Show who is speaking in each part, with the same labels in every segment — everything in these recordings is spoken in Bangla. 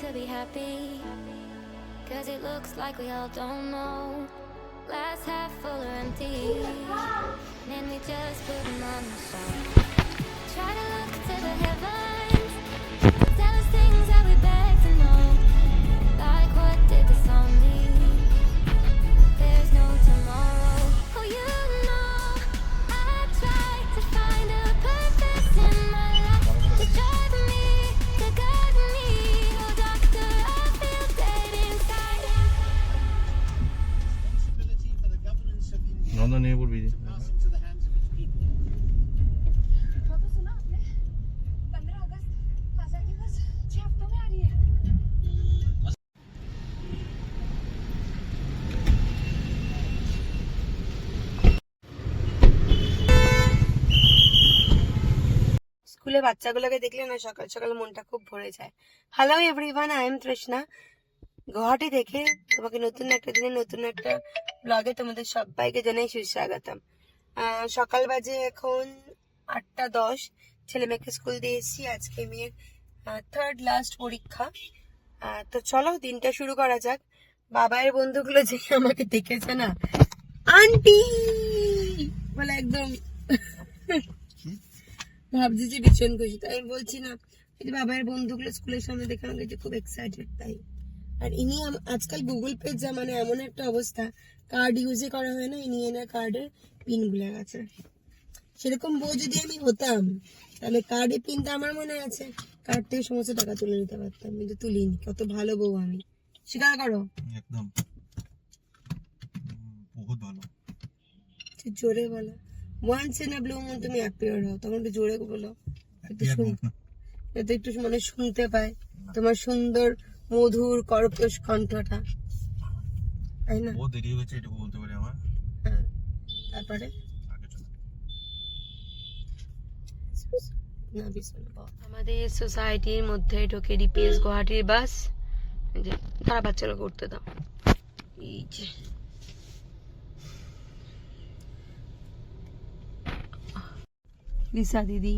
Speaker 1: to be happy. Cause it looks like we all don't know. Glass half full or empty. And we just put 'em on the shelf. Try to look
Speaker 2: স্কুলে বাচ্চাগুলোকে দেখলে না সকাল সকাল মনটা খুব ভরে যায়। Hello everyone I am Trishna Guwahati থেকে তোমাকে নতুন একটা দিনে নতুন একটা ব্লগে তোমাদের সবাইকে জানাই সুস্বাগতম। সকাল বাজে এখন আটটা দশ। ছেলে মেয়েকে স্কুল দিয়ে এসেছি। আজকে মেয়ের থার্ড লাস্ট পরীক্ষা। তো চলো, দিনটা শুরু করা যাক। বাবায়ের বন্ধুগুলো যে আমাকে দেখেছে না, আন্টি! বলে একদম ভাবছি যে ভীষণ খুশি তাই আমি বলছি না এই যে বাবার বন্ধুগুলো স্কুলের সামনে দেখে আমাকে যে খুব এক্সাইটেড তাই। আর ইনি আজকাল গুগল পে যা মানে এমন একটা অবস্থা কার্ড ইউজে করা হয় না ইনি এনার কার্ডের পিন ভুলে গেছে সেরকম বউ যদি আমি হতাম তাহলে কার্ডের পিনটা আমার মনে আছে। কার্ড থেকে সমস্ত টাকা তুলে নিতে পারতাম কিন্তু তুলিনি কত ভালো বউ আমি। স্বীকার করো?
Speaker 3: একদম। বহুত ভালো।
Speaker 2: জোরে বলো। Once in a blue moon তুমি অ্যাপিয়ার হও তখন একটু জোরে বলো। একটু শুন যাতে একটু মানে শুনতে পায়। তোমার সুন্দর মধুর কর্কশ কণ্ঠটা। তাই না?
Speaker 3: ও দেরি হয়েছে এটুকু বলতে পারি আমার।
Speaker 2: হ্যাঁ তারপরে। আমাদের সোসাইটির মধ্যে ঢোকে ডিপিএস গুয়াহাটির বাস। যে তারা বাচ্চারা করতে দাও। এই যে। লিসা দিদি।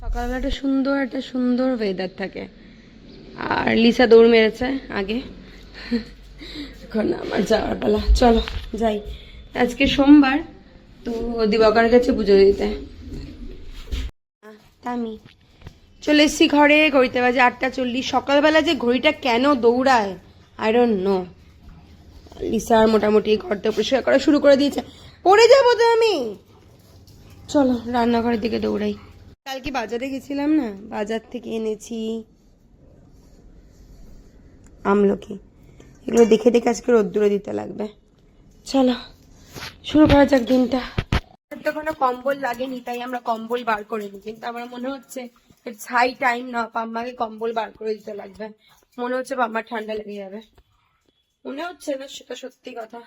Speaker 2: সকালবেলা একটা সুন্দর একটা সুন্দর ওয়েদার থাকে। আর লিসা দৌড় মেরেছে আগে। এখন আমার যাওয়ার পালা। চলো যাই। আজকে সোমবার তো দিবাকর কাছে পুজো দিতে। তামি। চলে এসছি ঘরে ঘড়িতে বাজে আটটা চল্লিশ। সকালবেলা যে ঘড়িটা কেন দৌড়ায়? আই ডোন্ট নো লিসার মোটামুটি ঘরটা পরিষ্কার করা শুরু করে দিয়েছে। পড়ে যাব তো আমি। চলো, রান্নাঘরের দিকে দৌড়াই। কালকে বাজারে গেছিলাম না? বাজার থেকে এনেছি আমলকি। এগুলো দেখে দেখে আজকে রোদ্দুরে দিতে লাগবে। চলো, শুরু করা যাক দিনটা। তো কোনো কম্বল লাগেনি, তাই আমরা কম্বল বার করে নিই। কিন্তু আমার মনে হচ্ছে ইটস হাই টাইম না, পাম্মাকে কম্বল বার করে দিতে লাগবে। মনে হচ্ছে পাম্মার ঠান্ডা লেগে যাবে। মনে হচ্ছে না সেটা সত্যি কথা।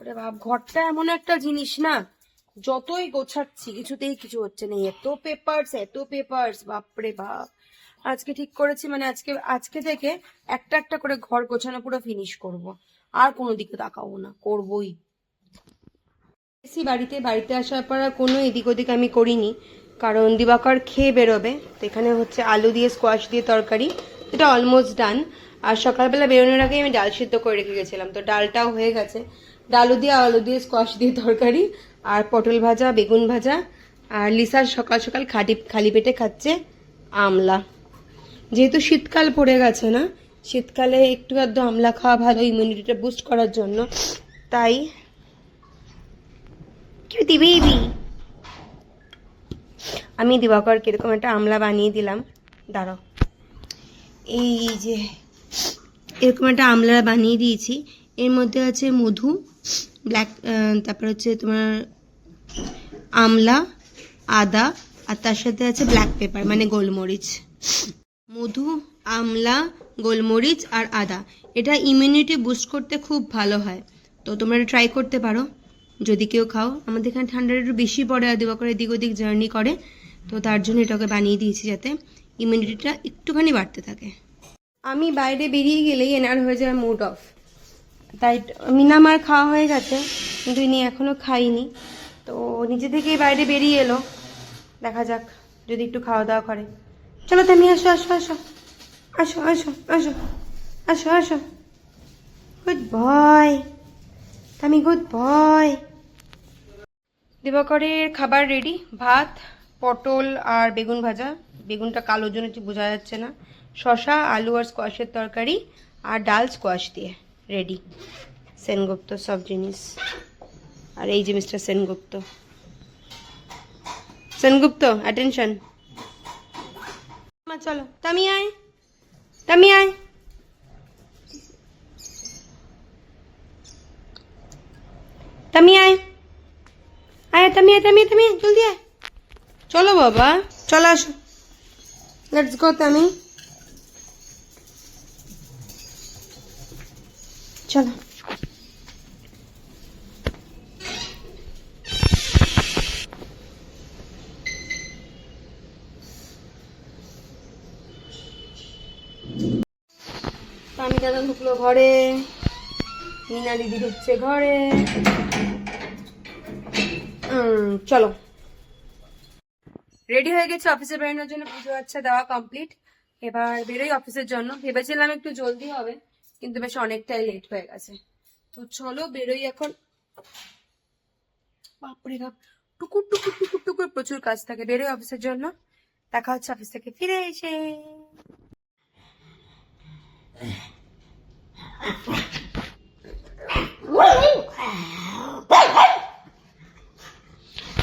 Speaker 2: বাপ, ঘরটা এমন একটা জিনিস না, যতই গোছাচ্ছি, কিছুতেই কিছু হচ্ছে না। এত পেপারস এত পেপারস বাপরে বাপ। আজকে ঠিক করেছি মানে আজকে আজকে থেকে একটা একটা করে ঘর গোছানো পুরো ফিনিশ করব। আর কোনো দিকে তাকাবো না, করবই। এসি বাড়িতে বাড়িতে আসার পর কোনো এদিক ওদিক আমি করিনি। কারণ দিবাকর খেয়ে বেরোবে, তো এখানে হচ্ছে আলু দিয়ে স্কোয়াশ দিয়ে তরকারি, এটা অলমোস্ট ডান আর সকালবেলা বেরোনোর আগে আমি ডাল সিদ্ধ করে রেখে গেছিলাম, তো ডালটাও হয়ে গেছে। ডালু দিয়ে, আলু দিয়ে স্কোয়াশ দিয়ে তরকারি, আর পটল ভাজা, বেগুন ভাজা, আর লিসার সকাল সকাল খাটি, খালি পেটে খাচ্ছে আমলা। যেহেতু শীতকাল পড়ে গেছে না, শীতকালে একটু আধটু আমলা খাওয়া ভালো ইমিউনিটিটা বুস্ট করার জন্য। তাই কিউটি বেবি আমি দিবাকর কীরকম একটা আমলা বানিয়ে দিলাম। দাঁড়াও। এই যে, এরকম একটা আমলা বানিয়ে দিয়েছি। এর মধ্যে আছে মধু ব্ল্যাক তারপর হচ্ছে তোমার আমলা, আদা, আর তার সাথে আছে ব্ল্যাক পেপার মানে গোলমরিচ। মধু, আমলা, গোলমরিচ আর আদা। এটা ইমিউনিটি বুস্ট করতে খুব ভালো হয়। তো তোমরা ট্রাই করতে পারো। যদি কেউ খাও, আমাদের এখানে ঠান্ডাটা একটু বেশি পড়ে, আর দিবাকর এদিক ওদিক জার্নি করে। তো তার জন্য এটাকে বানিয়ে দিয়েছি যাতে ইমিউনিটিটা একটুখানি বাড়তে থাকে। আমি বাইরে বেরিয়ে গেলেই এনার হয়ে যায় মুড অফ তাই মিনামার খাওয়া হয়ে গেছে, কিন্তু ইনি এখনও খাইনি। তো নিজে থেকেই বাইরে বেরিয়ে এলো। দেখা যাক, যদি একটু খাওয়া দাওয়া করে। চলো তুমি আসো আসো আসো। আসো আসো আসো। আসো আসো। গুড বয় তুমি গুড বয় দিবাকরের খাবার রেডি ভাত, পটল আর বেগুন ভাজা। বেগুনটা কালোর জন্য বোঝা যাচ্ছে না। শশা আলু আর স্কোয়াশের তরকারি আর ডাল স্কোয়াশ দিয়ে রেডি সেনগুপ্ত সব জিনিস। আর এই যে মিস্টার সেনগুপ্ত। সেনগুপ্ত অ্যাটেনশন চলো, তামি আয়। তামি আয়। তামি আয়। আয় তামি আয় তামি তামি জলদি আয়। চলো বাবা, চলো আসো। লেটস গো তামি চলো। আমি দাদা ঢুকলো ঘরে। মিনা দিদি ঢুকছে ঘরে। চলো। রেডি হয়ে গেছে অফিসে বেরোনোর জন্য, পুজো আচ্ছা দেওয়া কমপ্লিট এবার বেরোই অফিসের জন্য। ভেবেছিলাম একটু জলদি হবে, কিন্তু বেশ অনেকটাই লেট হয়ে গেছে। তো চলো বেরোই এখন। বাপরে বাপ, টুকুর টুকুর টুকুর টুকুর প্রচুর কাজ থাকে। বেরোই অফিসের জন্য। দেখা হচ্ছে অফিস থেকে ফিরে এসে।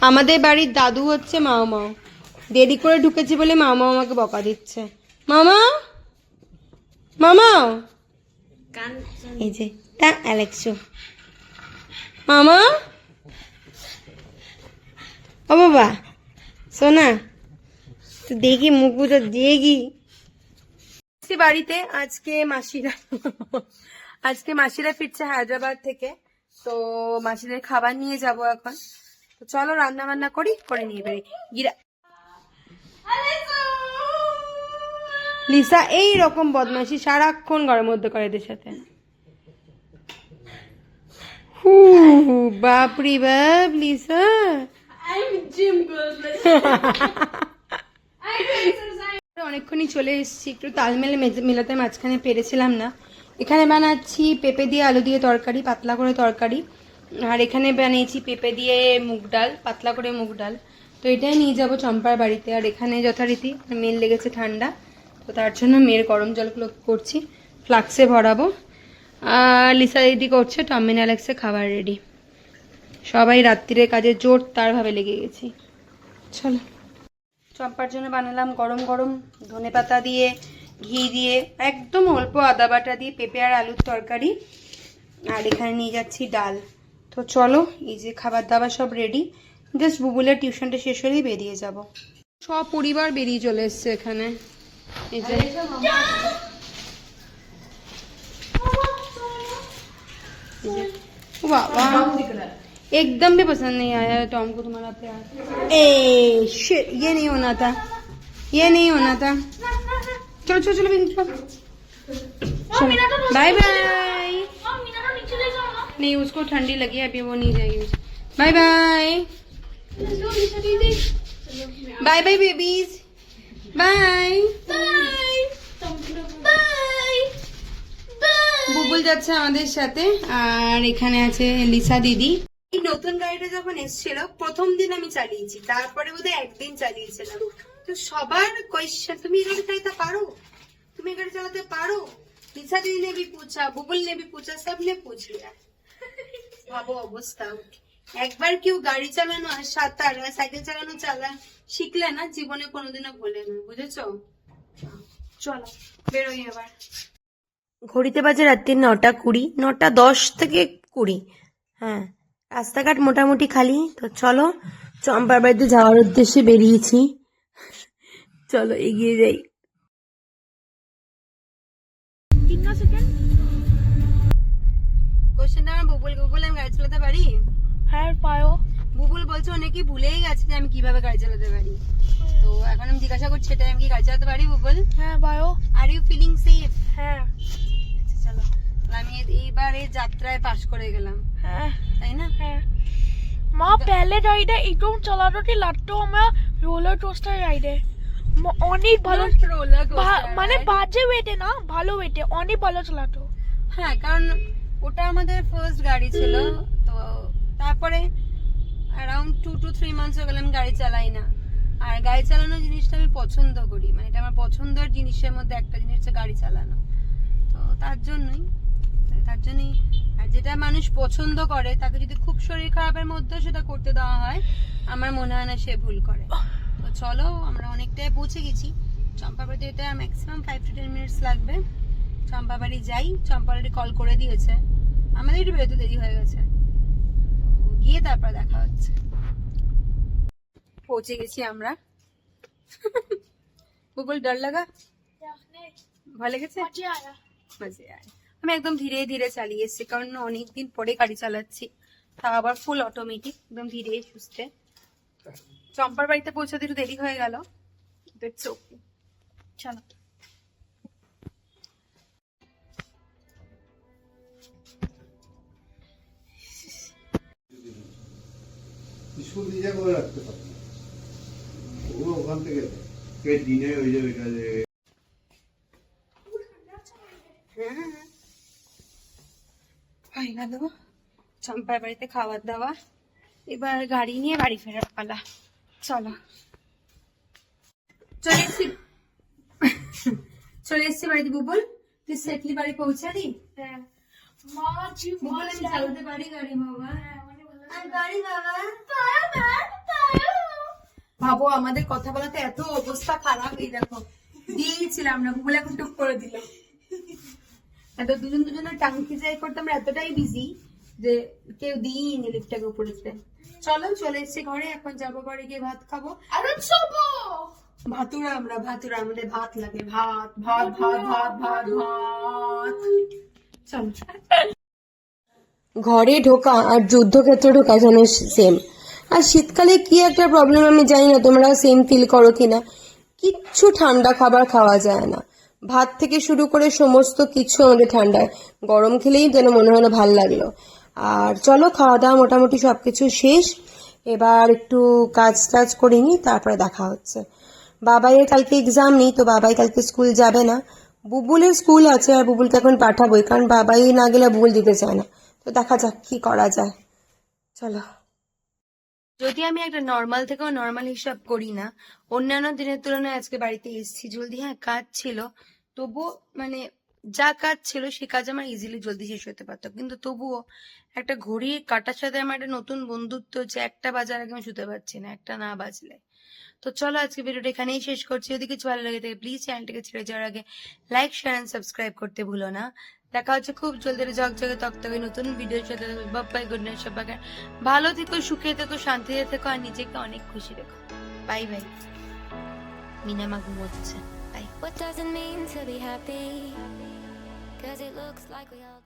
Speaker 2: আমাদের বাড়ির দাদু হচ্ছে মাও মাও দেরি করে ঢুকেছি বলে মামা আমাকে বকা দিচ্ছে। মামা? মামা? এই যে, তা অ্যালেক্সো মামা? ও বাবা, সোনা তো দেখি মুখ বুঝো দেখি বাড়িতে আজকে মাসিরা আজকে মাসিরা ফিরছে হায়দ্রাবাদ থেকে, তো মাসিদের খাবার নিয়ে যাব এখন। তো চলো রান্না বান্না করি, করে নিয়ে বেরি গিরা লিসা, এই রকম বদমাইশি সারাক্ষণ ঘরের মধ্যে করে এদের সাথে। হু, বাপরি বাপ, লিসা। অনেকক্ষণই চলে এসেছি, একটু তালমেলে মেলাতে মাঝখানে পেরেছিলাম না। এখানে বানাচ্ছি পেঁপে দিয়ে আলু দিয়ে তরকারি, পাতলা করে তরকারি। আর এখানে বানিয়েছি পেঁপে দিয়ে মুগ ডাল, পাতলা করে মুগ ডাল। তো এটাই নিয়ে যাব চম্পার বাড়িতে। আর এখানে যথারীতি মেল লেগেছে ঠান্ডা, তো তার জন্য মেয়ের গরম জলগুলো করছি। ফ্লাক্সে ভরাবো। আর লিসা দিদি করছে, টমিন অ্যালেক্সে খাবার রেডি। সবাই রাত্রিরে কাজে জোর তারভাবে লেগে গেছি। চলো। চম্পার জন্য বানালাম গরম গরম ধনে পাতা দিয়ে, ঘি দিয়ে, একদম অল্প আদা বাটা দিয়ে পেঁপে আর আলুর তরকারি। আর এখানে নিয়ে যাচ্ছি ডাল। তো চলো এই যে খাবার দাবার সব রেডি জাস্ট বুবুলের টিউশনটা শেষ হলেই বেরিয়ে যাব সব পরিবার বেরিয়ে চলে এসছে এখানে এই যে वाह एकदम भी पसंद नहीं आया टॉम को तुम्हारा प्यार ए शिट ये नहीं होना था ये नहीं होना था चलो चलो चलो बिंदु, चलो बाय बाय नहीं उसको ठंडी लगी है अभी वो नहीं जाएगी bye bye bye bye babies bye Bubul যাচ্ছে আমাদের সাথে আর এখানে আছে লিসা দিদি এই নতুন গাড়িটা যখন এসেছিল প্রথম দিন আমি চালিয়েছি তারপরে বোধহয় একদিন চালিয়েছিলাম তো সবার কোয়েশ্চেন তুমি এই গাড়ি চালাতে পারো তুমি এই গাড়ি চালাতে পারো লিসা দিদি ने भी पूछा বুবুল ने भी पूछा सबने पूछ लिया ভাবো অবস্থা। একবার কেউ গাড়ি চালানো আর সাঁতার আর সাইকেল চালানো চালা শিখলে না জীবনে কোনোদিনও ভোলে না বুঝেছ? চলো বেরোই এবার। ঘড়িতে বাজে রাত্রি নটা কুড়ি নটা দশ থেকে কুড়ি। হ্যাঁ রাস্তাঘাট মোটামুটি খালি তো চলো চম্পার বাড়িতে যাওয়ার উদ্দেশ্যে বেরিয়েছি। চলো এগিয়ে যাই। কোশ্চেন আমার বুবুল বুবুল আমি গাড়ি চালাতে পারি?
Speaker 4: হ্যাঁ পারো।
Speaker 2: বুবুল বলছে অনেকেই ভুলেই গেছে যে আমি কীভাবে গাড়ি চালাতে পারি। তো এখন আমি জিজ্ঞাসা করছি এটা আমি কি গাড়ি চালাতে পারি বুবুল?
Speaker 4: হ্যাঁ পারো।
Speaker 2: আর ইউ ফিলিং সেফ
Speaker 4: হ্যাঁ।
Speaker 2: আচ্ছা, চলো। আমি এইবার এই যাত্রায় পাশ করে গেলাম।
Speaker 4: হ্যাঁ।
Speaker 2: তাই না?
Speaker 4: হ্যাঁ। মা পেলে রাইডে একদম চালানোটি লাগতো আমরা রোলার কোস্টার রাইডে অনেক ভালো মানে বাজে ওয়েটে না ভালো ওয়েটে অনেক ভালো চালাতো।
Speaker 2: হ্যাঁ কারণ ওটা আমাদের ফার্স্ট গাড়ি ছিল, তো তারপরে around two two three months হয়ে গেলে আমি গাড়ি চালাই না। আর গাড়ি চালানো জিনিসটা আমি পছন্দ করি মানে এটা আমার পছন্দের জিনিসের মধ্যে একটা জিনিস হচ্ছে গাড়ি চালানো। তো তার জন্যই তার জন্যই, আর যেটা মানুষ পছন্দ করে, তাকে যদি খুব শরীর খারাপের মধ্যে সেটা করতে দেওয়া হয়, আমার মনে হয় না সে ভুল করে। তো চলো, আমরা অনেকটাই পৌঁছে গেছি। চম্পাবাড়িতে এটা maximum five to ten minutes লাগবে। চম্পাবাড়ি যাই চম্পাবাড়ি কল করে দিয়েছে আমাদের একটু বেরোতে দেরি হয়ে গেছে। গিয়ে তারপর দেখা হচ্ছে। পৌঁছে গেছি আমরা। গুগল ডর লাগা? ভালো লেগেছে? আমি একদম ধীরে ধীরে চালিয়ে এসেছি, কারণ অনেকদিন পরে গাড়ি চালাচ্ছি। তা আবার ফুল অটোমেটিক একদম ধীরে, সুস্থে। চম্পার বাড়িতে পৌঁছাতে একটু দেরি হয়ে গেল। চলো।
Speaker 5: নিজে করে রাখতে পারতো ওগুলো ওখান থেকে কে দিনে ওই যে ওইটা যে
Speaker 2: হয়ে গেল চম্পার বাড়িতে খাবার দাবার এবার গাড়ি নিয়ে বাড়ি ফেরার পালা। চলো। চলে এসছি। চলে এসছি বাড়িতে বুবুল। তুই সেটলি বাড়ি পৌঁছে দি
Speaker 4: হ্যাঁ। মা
Speaker 2: চালাতে পারি গাড়ি বাবা। আর গাড়ি বাবা? ভাবো আমাদের কথা বলাতে এত অবস্থা খারাপ এই দেখো। দিয়েছিলাম না বুবুল এখন টুক করে দিল। এত দুজন দুজনের টাঙ্কি যাই করতে আমরা এতটাই বিজি যে কেউ দিইনি লিফটাকে উপরে উঠতে চলো চলে এসছি ঘরে এখন যাব ঘরে গিয়ে ভাত খাব।
Speaker 4: আরে চলবো
Speaker 2: ভাতুরা আমরা ভাতুরা আমাদের ভাত লাগে। ভাত ভাত ভাত ভাত ভাত ভাত। চলো।
Speaker 6: ঘরে ঢোকা আর যুদ্ধক্ষেত্রে ঢোকা যেন সেম আর শীতকালে কি একটা প্রবলেম আমি জানি না, তোমরা সেম ফিল করো কিনা। কিচ্ছু ঠান্ডা খাবার খাওয়া যায় না। ভাত থেকে শুরু করে সমস্ত কিছু আমাদের ঠান্ডা গরম খেলেই যেন মনে হলো না ভালো লাগল। আর চলো খাওয়া দাওয়া মোটামুটি সবকিছু শেষ। এবার একটু কাজ টাজ করে নিই, তারপরে দেখা হচ্ছে। বাবাইয়ের কালকে এক্সাম নেই, তো বাবাই কালকে স্কুল যাবে না। বুবুলের স্কুল আছে, আর বুবুলকে এখন পাঠাবোই, কারণ বাবাই না গেলে বুবুল দিতে চায় না। তো দেখা যাক কি করা যায়। চলো।
Speaker 2: যদি আমি একটা নর্মাল থেকেও নর্মাল হিসাব করি না, অন্যান্য দিনের তুলনায় আজকে বাড়িতে এসেছি জলদি হ্যাঁ কাজ ছিল, তবুও মানে যা কাজ ছিল সে কাজ আমার ইজিলি জলদি শেষ হতে পারতো। কিন্তু তবুও একটা ঘড়ি কাটার সাথে আমার একটা নতুন বন্ধুত্ব যে একটা বাজার আগে আমি শুতে পারছি না, একটা না বাজলে। তো চলো আজকে ভিডিওটা এখানেই শেষ করছি। যদি কিছু ভালো লাগে থাকে প্লিজ চ্যানেলটিকে ছেড়ে যাওয়ার আগে লাইক শেয়ার এন্ড সাবস্ক্রাইব করতে ভুলো না। দেখা হচ্ছে খুব জলদি ঝকঝকে তকতকে নতুন ভিডিও সাথে বাই গুড নাইট সবাইকে ভালো থেকো, সুখে থেকো, শান্তিতে থেকো, আর নিজেকে অনেক খুশি রেখো বাই বাই মিনা মা ঘুমোচ্ছে bye
Speaker 1: What doesn't mean to be happy? Cause it looks like we all.